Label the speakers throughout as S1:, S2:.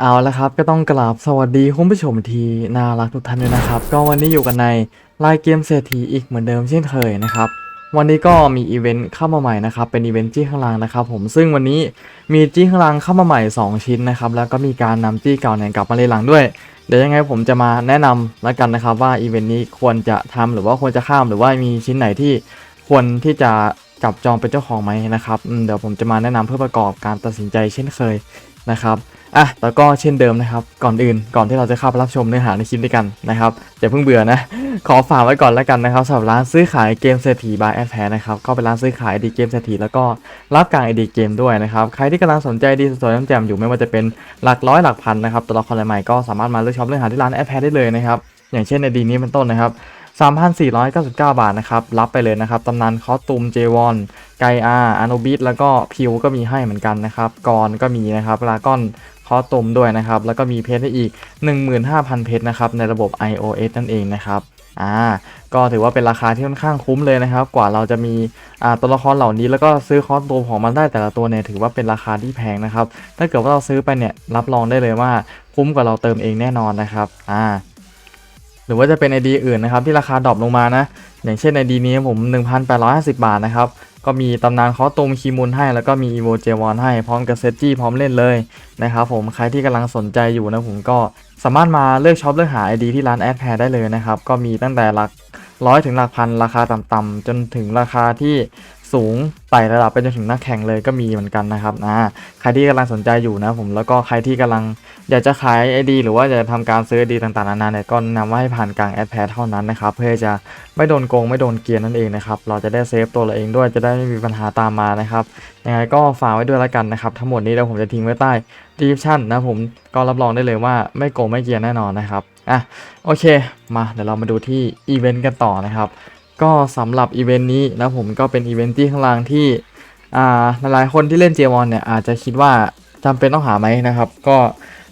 S1: เอาละครับก็ต้องกราบสวัสดีคุณผู้ชมทีน่ารักทุกท่านด้วยนะครับ ก็วันนี้อยู่กันในรายเกมเศรษฐีอีกเหมือนเดิมเช่นเคยนะครับ วันนี้ก็มีอีเวนต์เข้ามาใหม่นะครับ เป็นอีเวนต์จี้ข้างล่างนะครับ ผมซึ่งวันนี้มีจี้ข้างล่างเข้ามาใหม่ 2 ชิ้นนะครับ แล้วก็มีการนำจี้เก่าเนี่ยกลับมาเลยหลังด้วย เดี๋ยวยังไงผมจะมาแนะนำแล้วกันนะครับ ว่าอีเวนต์นี้ควรจะทำหรือว่าควรจะข้ามหรือว่ามีชิ้นไหนที่ควรที่จะจับจองเป็นเจ้าของไหมนะครับเดี๋ยวผมจะมาแนะนำเพื่อประกอบการตัดสินใจเช่นเคยนะครับ อะแล้วก็เช่นเดิมนะครับ ก่อนอื่นก่อนที่เราจะเข้าไปรับชมเนื้อหาในคลิปด้วยกันนะครับอย่าเพิ่งเบื่อนะ ขอฝากไว้ก่อนแล้วกันนะครับสำหรับร้านซื้อขายเกมเศรษฐีบายแอดแพนะครับก็เป็นร้านซื้อขายดีเกมเศรษฐีแล้วก็รับการไอดีเกมด้วยนะครับใครที่กำลังสนใจดีสวยๆน้ำแจ่มอยู่ไม่ว่าจะเป็นหลักร้อยหลักพันนะครับตัวละครใหม่ก็สามารถมาเลือกช็อปเลือกหาที่ร้านแอดแพได้เลยนะครับอย่างเช่นไอดีนี้เป็นต้นนะครับ3,499 บาทนะครับ รับไปเลยนะครับ ตำนานคอสตูมเจวอนไกอาอานบิสแล้วก็พิวก็มีให้เหมือนกันนะครับ กรก็มีนะครับลากอน คอตูมด้วยนะครับ แล้วก็มีเพชรให้อีก 15,000 เพชรนะครับ ในระบบ iOS นั่นเองนะครับอ่าก็ถือว่าเป็นราคาที่ค่อนข้างคุ้มเลยนะครับ กว่าเราจะมีอ่าตัวละครเหล่านี้แล้วก็ซื้อคอสตูมของมันได้แต่ละตัวเนี่ยถือว่าเป็นราคาที่แพงนะครับ ถ้าเกิดว่าเราซื้อไปเนี่ยรับรองได้เลยว่าคุ้มกว่าเราเติมเองแน่นอนนะครับอ่า หรือว่าจะเป็น ID อื่นนะครับที่ราคาดรอปลงมานะ อย่างเช่น ID นี้ผม 1,850 บาทนะครับ ก็มีตำนานคอตูมคีมูลให้ แล้วก็มีอีโวเจวอนให้พร้อมกับเซตจี้พร้อมเล่นเลยนะครับผมใครที่กำลังสนใจอยู่นะผมก็สามารถมาเลือกช็อปเลือกหา ID ที่ร้านแอดแพรได้เลยนะครับ ก็มีตั้งแต่หลักร้อยถึงหลักพันราคาต่ำๆจนถึงราคาที่ สูงไต่ระดับไปจนถึงนักแข่งเลยก็มีเหมือนกันนะครับอ่าใครที่กำลังสนใจอยู่นะผมแล้วก็ใครที่กำลังอยากจะขาย ID หรือว่าอยากจะทำการซื้อ ID ต่างๆนานาเนี่ยก็นำว่าให้ผ่านกลางแอดแพดเท่านั้นนะครับเพื่อจะไม่โดนโกงไม่โดนเกียนนั่นเองนะครับเราจะได้เซฟตัวเราเองด้วยจะได้ไม่มีปัญหาตามมานะครับยังไงก็ฝากไว้ด้วยแล้วกันนะครับทั้งหมดนี้เดี๋ยวผมจะทิ้งไว้ใต้ description นะผมก็รับรองได้เลยว่าไม่โกงไม่เกียนแน่นอนนะครับอะโอเค มาเดี๋ยวเรามาดูที่อีเวนต์กันต่อนะครับ ก็สำหรับอีเวนต์นี้นะผมก็เป็นอีเวนต์ที่ข้างล่างที่อ่าหลายๆคนที่เล่นเจวอนเนี่ยอาจจะคิดว่าจำเป็นต้องหาไหมนะครับ ก็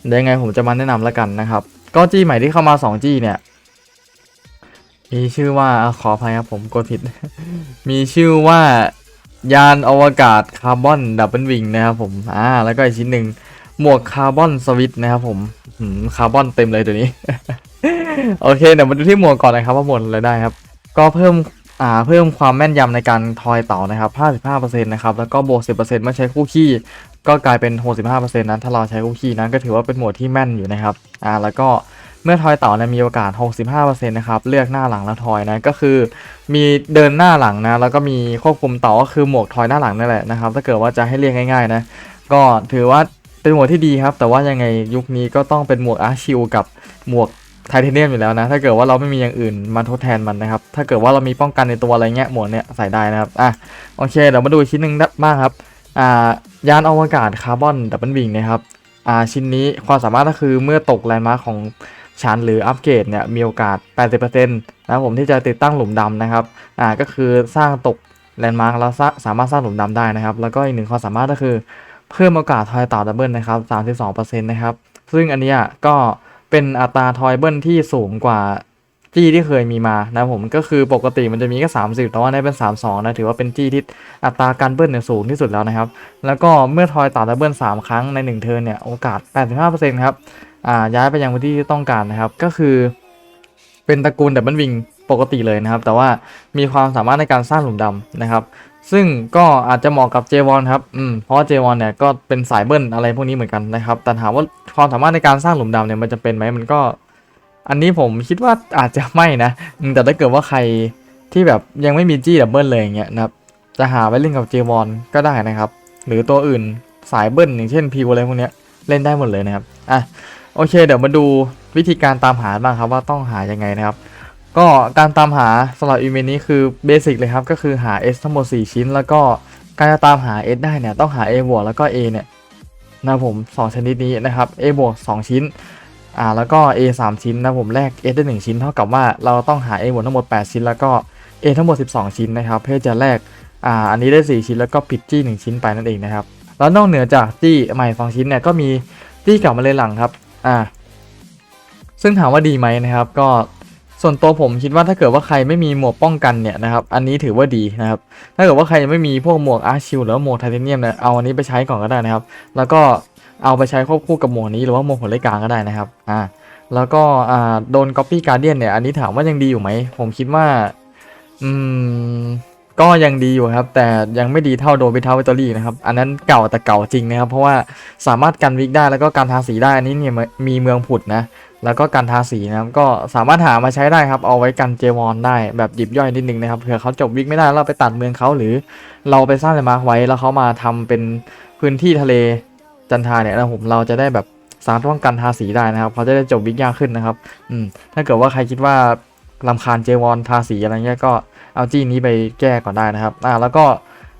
S1: เดี๋ยวยังไงผมจะมาแนะนำแล้วกันนะครับ ก็จี้ใหม่ที่เข้ามา2จี้เนี่ย มีชื่อว่าขออภัยครับผมกดผิด มีชื่อว่ายานอวกาศคาร์บอนดับเบิลวิงนะครับผมอ่าแล้วก็อีกชิ้นหนึ่งหมวกคาร์บอนสวิตนะครับผมหืมคาร์บอนเต็มเลยตัวนี้ โอเคเดี๋ยวมาดูที่หมวกก่อนนะครับว่าหมวกอะไรได้ครับ ก็เพิ่มอ่าเพิ่มความแม่นยำในการทอยเต่านะครับ 55%นะครับแล้วก็บวก 10%เมื่อใช้คู่ขี้ก็กลายเป็น 65%นั้นถ้าเราใช้คู่ขี้นั้นก็ถือว่าเป็นหมวดที่แม่นอยู่นะครับอ่าแล้วก็เมื่อทอยเต่าเนี่ยมีโอกาส 65%นะครับ เลือกหน้าหลังแล้วทอยนะ ก็คือ มีเดินหน้าหลังนะ แล้วก็มีควบคุมเต่าก็คือหมวกทอยหน้าหลังนั่นแหละนะครับ ถ้าเกิดว่าจะให้เรียกง่ายๆนะ ก็ถือว่าเป็นหมวดที่ดีครับ แต่ว่ายังไงยุคนี้ก็ต้องเป็นหมวกอาร์ชิลกับหมวก ไทเทเนียมอยู่แล้วนะ ถ้าเกิดว่าเราไม่มีอย่างอื่นมาทดแทนมันนะครับ ถ้าเกิดว่าเรามีป้องกันในตัวอะไรเงี้ยหมวกเนี้ยใส่ได้นะครับ อะโอเคเดี๋ยวมาดูชิ้นหนึ่งบ้างครับอ่ายานอวกาศคาร์บอนดับเบิลวิงนะครับอ่าชิ้นนี้ความสามารถก็คือเมื่อตกแลนด์มาร์คของชั้นหรืออัปเกรดเนี่ยมีโอกาส 80%นะผมที่จะติดตั้งหลุมดำนะครับอ่าก็คือสร้างตกแลนด์มาร์คแล้วสามารถสร้างหลุมดำได้นะครับ แล้วก็อีกหนึ่งความสามารถก็คือเพิ่มโอกาสทอยต่าดับเบิลนะครับ 32%นะครับซึ่งอันเนี้ก็ เป็นอัตราทอยเบิลที่สูงกว่าจี้ที่เคยมีมานะผมก็คือปกติมันจะมีแค่30 แต่ว่าในเป็น 32 นะถือว่าเป็นจี้ที่อัตราการเบิ้ลเนี่ยสูงที่สุดแล้วนะครับ แล้วก็เมื่อทอยต่าดับเบิล3 ครั้งใน 1 เทิร์นเนี่ยโอกาส 85%ครับอ่าย้ายไปยังพื้นที่ที่ต้องการนะครับ ก็คือ เป็นตระกูลดับเบิลวิงปกติเลยนะครับ แต่ว่ามีความสามารถในการสร้างหลุมดำนะครับ ซึ่งก็อาจจะเหมาะกับเจวอนครับ อืม เพราะเจวอนเนี่ยก็เป็นสายเบิ้ลอะไรพวกนี้เหมือนกันนะครับ แต่ถามว่าความสามารถในการสร้างหลุมดำเนี่ยมันจะเป็นไหมมันก็ อันนี้ผมคิดว่าอาจจะไม่นะ แต่ถ้าเกิดว่าใครที่แบบยังไม่มีจี้ดับเบิลเลยอย่างเงี้ยนะครับ จะหาไว้เล่นกับเจวอนก็ได้นะครับ หรือตัวอื่นสายเบิ้ลอย่างเช่นพิวอะไรพวกเนี้ยเล่นได้หมดเลยนะครับ อะ โอเค เดี๋ยวมาดูวิธีการตามหาบ้างครับว่าต้องหายังไงนะครับ ก็การตามหาสำหรับอีเมลนี้คือเบสิกเลยครับก็คือหา S ทั้งหมด 4 ชิ้น แล้วก็การจะตามหา S ได้เนี่ยต้องหา A บวกแล้วก็ A เนี่ยนะผม 2 ชนิดนี้นะครับ A บวก2ชิ้นอ่าแล้วก็ A 3 ชิ้นนะผมแลก S ได้ 1 ชิ้น เท่ากับว่าเราต้องหา A บวกทั้งหมด 8 ชิ้น แล้วก็ A ทั้งหมด 12 ชิ้นนะครับเพื่อจะแลกอ่าอันนี้ได้ 4 ชิ้นแล้วก็ปิดจี้ 1 ชิ้นไปนั่นเองนะครับแล้วนอกเหนือจากจี้ใหม่ 2 ชิ้นเนี่ยก็มีจี้กลับมาเลยหลังครับอ่าซึ่งถามว่าดีไหมนะครับ ก็ ส่วนตัวผมคิดว่าถ้าเกิดว่าใครไม่มีหมวกป้องกันเนี่ยนะครับอันนี้ถือว่าดีนะครับถ้าเกิดว่าใครยังไม่มีพวกหมวกอาร์ชิลหรือว่าหมวกไทเทเนียมเนี่ยเอาอันนี้ไปใช้ก่อนก็ได้นะครับ แล้วก็เอาไปใช้ควบคู่กับหมวกนี้หรือว่าหมวกหัวเลขกลางก็ได้นะครับอ่าแล้วก็อ่าโดน Copy Guardian เนี่ยอันนี้ถามว่ายังดีอยู่ไหมผมคิดว่าอืมก็ยังดีอยู่ครับ แต่ยังไม่ดีเท่าโดนพิทาวิตอรี่นะครับ อันนั้นเก่าแต่เก่าจริงนะครับ เพราะว่าสามารถกันวิกได้แล้วก็การทาสีได้อันนี้เนี่ยมีเมืองผุดนะ แล้วก็การทาสีนะครับก็สามารถหามาใช้ได้ครับเอาไว้กันเจวอนได้แบบหยิบย่อยนิดนึงนะครับเผื่อเขาจบวิกไม่ได้เราไปตัดเมืองเขาหรือเราไปสร้างเลนด์มาร์คไว้แล้วเขามาทำเป็นพื้นที่ทะเลจันทาเนี่ยนะผมเราจะได้แบบสามารถป้องกันทาสีได้นะครับเขาจะได้จบวิกยากขึ้นนะครับอืมถ้าเกิดว่าใครคิดว่าลำคาญเจวอนทาสีอะไรเงี้ยก็เอาจี้นี้ไปแก้ก่อนได้นะครับอ่าแล้วก็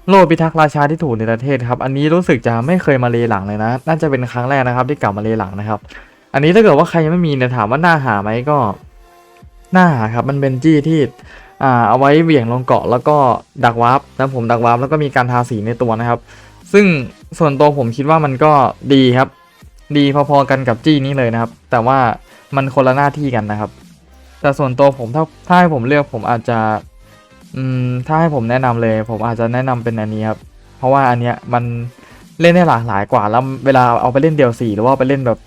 S1: โลพิทักษ์ราชาที่ถูกในประเทศครับ อันนี้รู้สึกจะไม่เคยมาเลหลังเลยนะ น่าจะเป็นครั้งแรกนะครับที่กลับมาเลหลังนะครับ อันนี้ถ้าเกิดว่าใครยังไม่มีเนี่ยถามว่าน่าหาไหมก็น่าหาครับ มันเป็นจี้ที่อ่าเอาไว้เหวี่ยงลงเกาะแล้วก็ดักวาร์ปนะผมดักวาร์ปแล้วก็มีการทาสีในตัวนะครับ ซึ่งส่วนตัวผมคิดว่ามันก็ดีครับ ดีพอๆกันกับจี้นี้เลยนะครับ แต่ว่ามันคนละหน้าที่กันนะครับ แต่ส่วนตัวผมถ้าถ้าให้ผมเลือกผมอาจจะอืมถ้าให้ผมแนะนำเลย ผมอาจจะแนะนำเป็นอันนี้ครับ เพราะว่าอันเนี้ยมันเล่นได้หลากหลายกว่าแล้วเวลาเอาไปเล่นเดี่ยวสี่หรือว่าไปเล่นแบบ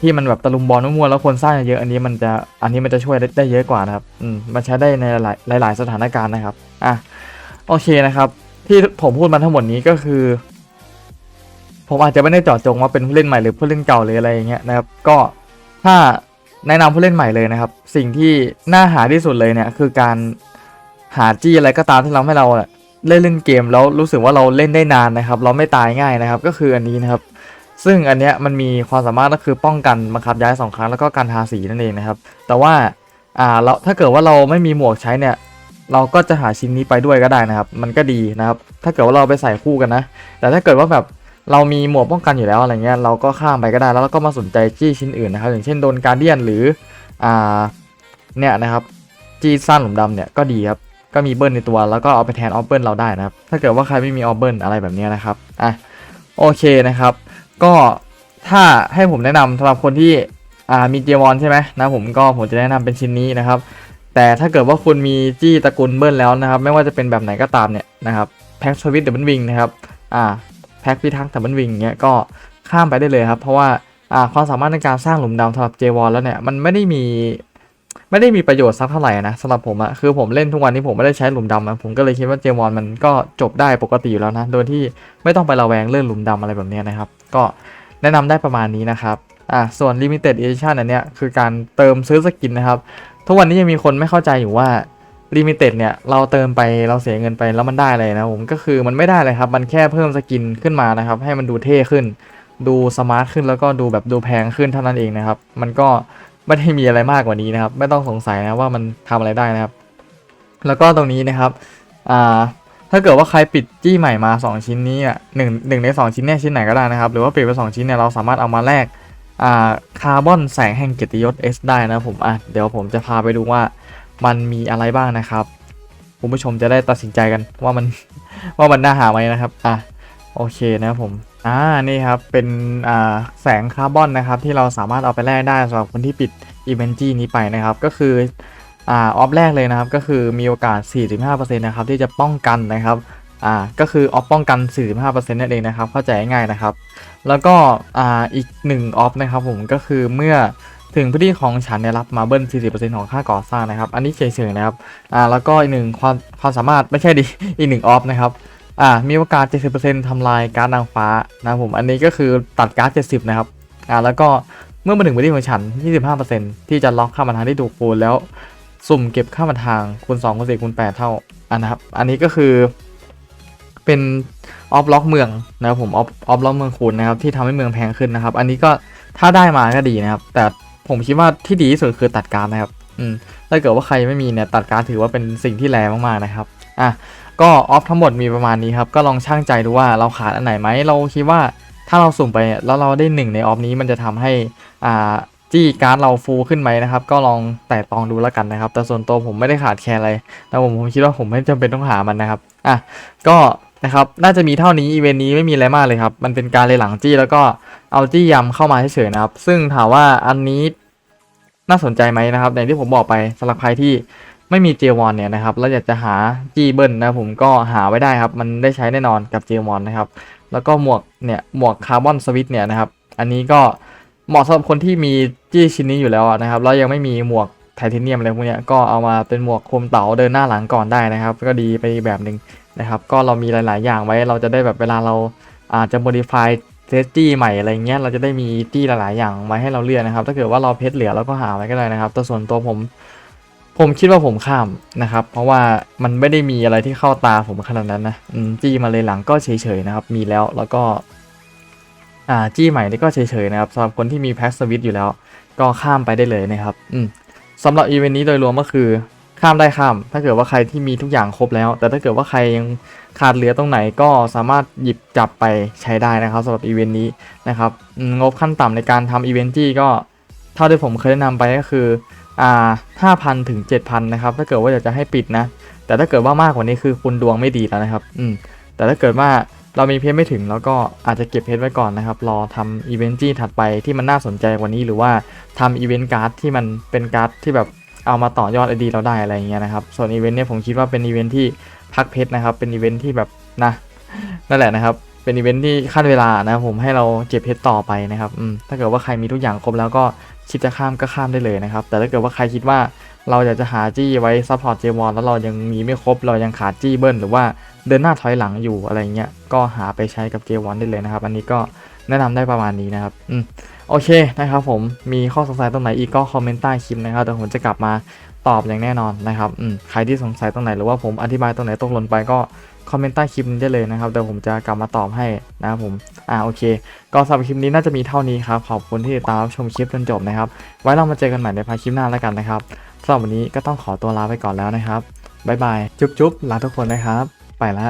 S1: ที่มันแบบตะลุมบอลมั่วๆแล้วคนสร้างเยอะอันนี้มันจะอันนี้มันจะช่วยได้ไดเยอะกว่านะครับอืมมันใช้ได้ในหลายหลายๆสถานการณ์นะครับอะโอเคนะครับ ที่ผมพูดมาทั้งหมดนี้ก็คือ ผมอาจจะไม่ได้เจาะจงว่าเป็นผู้เล่นใหม่หรือผู้เล่นเก่าหรืออะไรอย่างเงี้ยนะครับ ก็ถ้าแนะนำผู้เล่นใหม่เลยนะครับ สิ่งที่น่าหาที่สุดเลยเนี่ยคือการหาจี้อะไรก็ตามที่เราให้เราเล่นเล่นเกมแล้วรู้สึกว่าเราเล่นได้นานนะครับ เราไม่ตายง่ายนะครับ ก็คืออันนี้นะครับ ซึ่งอันเนี้ยมันมีความสามารถก็คือป้องกันบังคับย้ายสองครั้งแล้วก็การทาสีนั่นเองนะครับ แต่ว่าอ่าเราถ้าเกิดว่าเราไม่มีหมวกใช้เนี่ย เราก็จะหาชิ้นนี้ไปด้วยก็ได้นะครับ มันก็ดีนะครับ ถ้าเกิดว่าเราไปใส่คู่กันนะ แต่ถ้าเกิดว่าแบบเรามีหมวกป้องกันอยู่แล้วอะไรเงี้ยเราก็ข้ามไปก็ได้แล้วเราก็มาสนใจจี้ชิ้นอื่นนะครับ อย่างเช่นโดนการเดียนหรืออ่าเนี่ยนะครับจี้สั้นหลุมดำเนี่ยก็ดีครับก็มีเบิร์นในตัวแล้วก็เอาไปแทนออฟเบิร์นเราได้นะครับ ถ้าเกิดว่าใครไม่มีออฟเบิร์นอะไรแบบนี้นะครับอะโอเคนะครับ ก็ถ้าให้ผมแนะนำสำหรับคนที่มีเจวอนใช่ไหมนะผมก็ผมจะแนะนำเป็นชิ้นนี้นะครับ แต่ถ้าเกิดว่าคุณมีจี้ตระกูลเบิร์นแล้วนะครับ ไม่ว่าจะเป็นแบบไหนก็ตามเนี่ยนะครับแพ็กสวิตเดบันวิงนะครับอ่าแพ็กพิทักษ์ดับเบิลวิงเงี้ยก็ข้ามไปได้เลยครับเพราะว่าอ่าความสามารถในการสร้างหลุมดำสำหรับเจวอนแล้วเนี่ยมันไม่ได้มีไม่ได้มีประโยชน์สักเท่าไหร่นะสำหรับผมอะคือผมเล่นทุกวันนี้ผมไม่ได้ใช้หลุมดำอะผมก็เลยคิดว่าเจวอนมันก็จบได้ปกติอยู่แล้วนะ โดยที่ไม่ต้องไประแวงเรื่องหลุมดำอะไรแบบนี้นะครับ ก็แนะนำได้ประมาณนี้นะครับอะส่วน limited edition อันเนี้ยคือการเติมซื้อสกินนะครับ ทุกวันนี้ยังมีคนไม่เข้าใจอยู่ว่า limited เนี่ยเราเติมไปเราเสียเงินไปแล้วมันได้อะไรนะผมก็คือมันไม่ได้เลยครับ มันแค่เพิ่มสกินขึ้นมานะครับ ให้มันดูเท่ขึ้น ดูสมาร์ทขึ้นแล้วก็ดูแบบดูแพงขึ้นเท่านั้นเองนะครับ มันก็ไม่ได้มีอะไรมากกว่านี้นะครับ ไม่ต้องสงสัยนะว่ามันทำอะไรได้นะครับ แล้วก็ตรงนี้นะครับอ่า ถ้าเกิดว่าใครปิดจี้ใหม่มา 2 ชิ้นนี้อะหนึ่งหนึ่งใน 2 ชิ้นเนี่ยชิ้นไหนก็ได้นะครับ หรือว่าปิดไป 2 ชิ้นเนี่ยเราสามารถเอามาแลกอ่าคาร์บอนแสงแห่งเกียรติยศ S ได้นะผมอะเดี๋ยวผมจะพาไปดูว่ามันมีอะไรบ้างนะครับคุณผู้ชมจะได้ตัดสินใจกันว่ามันว่ามันน่าหาไหมนะครับอะโอเคนะผมอ่านี่ครับเป็นอ่าแสงคาร์บอนนะครับที่เราสามารถเอาไปแลกได้สำหรับคนที่ปิดอีเวนต์จี้นี้ไปนะครับ ก็คือ อ่าออฟแรกเลยนะครับก็คือมีโอกาส 45%นะครับที่จะป้องกันนะครับอ่าก็คือออฟป้องกัน 45%นั่นเองนะครับเข้าใจง่ายนะครับ แล้วก็อ่าอีก1ออฟนะครับผมก็คือเมื่อถึงพื้นที่ของฉันเนี่ยรับมาเบิ้ล 40%ของค่าก่อสร้างนะครับ อันนี้เฉยๆนะครับอ่าแล้วก็อีกหนึ่งความความสามารถไม่ใช่ดิอีกหนึ่งออฟนะครับอ่ามีโอกาส 70%ทำลายการ์ดนางฟ้านะผมอันนี้ก็คือตัดการ์ด 70 นะครับอ่าแล้วก็เมื่อมาถึงพื้นที่ของฉัน 25%ที่จะล็อกค่ามันทางที่ถูกคูณแล้ว สุ่มเก็บค่ามันทางคูณ2คูณ4คูณ8เท่าอันนะครับ อันนี้ก็คือ เป็นออฟล็อกเมืองนะครับผมออฟออฟล็อกเมืองคูณนะครับที่ทำให้เมืองแพงขึ้นนะครับ อันนี้ก็ถ้าได้มาก็ดีนะครับ แต่ผมคิดว่าที่ดีที่สุดคือตัดการนะครับ อืมถ้าเกิดว่าใครไม่มีเนี่ยตัดการถือว่าเป็นสิ่งที่แรงมากๆนะครับอะก็ออฟทั้งหมดมีประมาณนี้ครับ ก็ลองช่างใจดูว่าเราขาดอันไหนไหมเราคิดว่าถ้าเราสุ่มไปแล้วเราได้หนึ่งในออฟนี้มันจะทำให้อ่า จี้การ์ดเราฟูขึ้นไหมนะครับ ก็ลองแต่ตองดูแล้วกันนะครับ แต่ส่วนตัวผมไม่ได้ขาดแคลนอะไรแต่ผมผมคิดว่าผมไม่จำเป็นต้องหามันนะครับ อะ ก็นะครับ น่าจะมีเท่านี้อีเวนต์นี้ไม่มีอะไรมากเลยครับ มันเป็นการเลยหลังจี้แล้วก็เอาจี้ยำเข้ามาเฉยๆนะครับ ซึ่งถามว่าอันนี้น่าสนใจไหมนะครับอย่างที่ผมบอกไปสำหรับใครที่ไม่มีเจวอนเนี่ยนะครับแล้วอยากจะหาจีเบิลนะผมก็หาไว้ได้ครับ มันได้ใช้แน่นอนกับเจวอนนะครับ แล้วก็หมวกเนี่ยหมวกคาร์บอนสวิตเนี่ยนะครับ อันนี้ก็ เหมาะสำหรับคนที่มีจี้ชิ้นนี้อยู่แล้วนะครับแล้วยังไม่มีหมวกไทเทเนียมอะไรพวกนี้ก็เอามาเป็นหมวกคลุมเต๋าเดินหน้าหลังก่อนได้นะครับ ก็ดีไปแบบหนึ่งนะครับ ก็เรามีหลาย ๆ อย่างไว้เราจะได้แบบเวลาเราอาจจะ modify เซตจี้ใหม่อะไรเงี้ยเราจะได้มีจี้หลาย ๆ อย่างมาให้เราเลือกนะครับ ถ้าเกิดว่าเราเพชรเหลือเราก็หาไว้ก็ได้นะครับแต่ส่วนตัวผม ผมคิดว่าผมข้ามนะครับ เพราะว่ามันไม่ได้มีอะไรที่เข้าตาผมขนาดนั้นนะจี้มาเลยหลังก็เฉย ๆ นะครับ มีแล้วแล้วก็ อ่าจี้ใหม่นี่ก็เฉยๆนะครับสำหรับคนที่มีแพ็กสวิตอยู่แล้ว ก็ข้ามไปได้เลยนะครับอืมสำหรับอีเวนต์นี้โดยรวมก็คือข้ามได้ข้าม ถ้าเกิดว่าใครที่มีทุกอย่างครบแล้ว แต่ถ้าเกิดว่าใครยังขาดเหลือตรงไหนก็สามารถหยิบจับไปใช้ได้นะครับสำหรับอีเวนต์นี้นะครับงบขั้นต่ำในการทำอีเวนต์จี้ก็เท่าที่ผมเคยแนะนำไปก็คืออ่าห้าพันถึงเจ็ดพันนะครับ ถ้าเกิดว่าอยากจะให้ปิดนะ แต่ถ้าเกิดว่ามากกว่านี้คือคุณดวงไม่ดีแล้วนะครับ อืม แต่ถ้าเกิดว่า เรามีเพชรไม่ถึงแล้วก็อาจจะเก็บเพชรไว้ก่อนนะครับ รอทำอีเวนต์จี้ถัดไปที่มันน่าสนใจกว่านี้หรือว่าทำอีเวนต์การ์ดที่มันเป็นการ์ดที่แบบเอามาต่อยอดไอดีเราได้อะไรอย่างเงี้ยนะครับ ส่วนอีเวนต์เนี้ยผมคิดว่าเป็นอีเวนต์ที่พักเพชรนะครับ เป็นอีเวนต์ที่แบบนะนั่นแหละนะครับ เป็นอีเวนต์ที่ขั้นเวลานะผมให้เราเก็บเพชรต่อไปนะครับอืมถ้าเกิดว่าใครมีทุกอย่างครบแล้วก็คิดจะข้ามก็ข้ามได้เลยนะครับ แต่ถ้าเกิดว่าใครคิดว่า เราอยากจะหาจี้ไว้ซัพพอร์ตเจวอนแล้วเรายังมีไม่ครบ เรายังขาดจี้เบิ้ลหรือว่าเดินหน้าถอยหลังอยู่อะไรเงี้ยก็หาไปใช้กับเจวอนได้เลยนะครับ อันนี้ก็แนะนำได้ประมาณนี้นะครับอืมโอเคนะครับผมมีข้อสงสัยตรงไหนอีกก็คอมเมนต์ใต้คลิปนะครับเดี๋ยวผมจะกลับมาตอบอย่างแน่นอนนะครับอืมใครที่สงสัยตรงไหนหรือว่าผมอธิบายตรงไหนตกหล่นไปก็คอมเมนต์ใต้คลิปนี้ได้เลยนะครับเดี๋ยวผมจะกลับมาตอบให้นะครับผม อ่าโอเค ก็สำหรับคลิปนี้น่าจะมีเท่านี้ครับ ขอบคุณที่ติดตามชมคลิปจนจบนะครับ ไว้เรามาเจอกันใหม่ในพาร์ทคลิปหน้าแล้วกันนะครับ สำหรับวันนี้ก็ต้องขอตัวลาไปก่อนแล้วนะครับ บ๊ายบาย จุ๊บๆ ลาทุกคนนะครับ ไปละ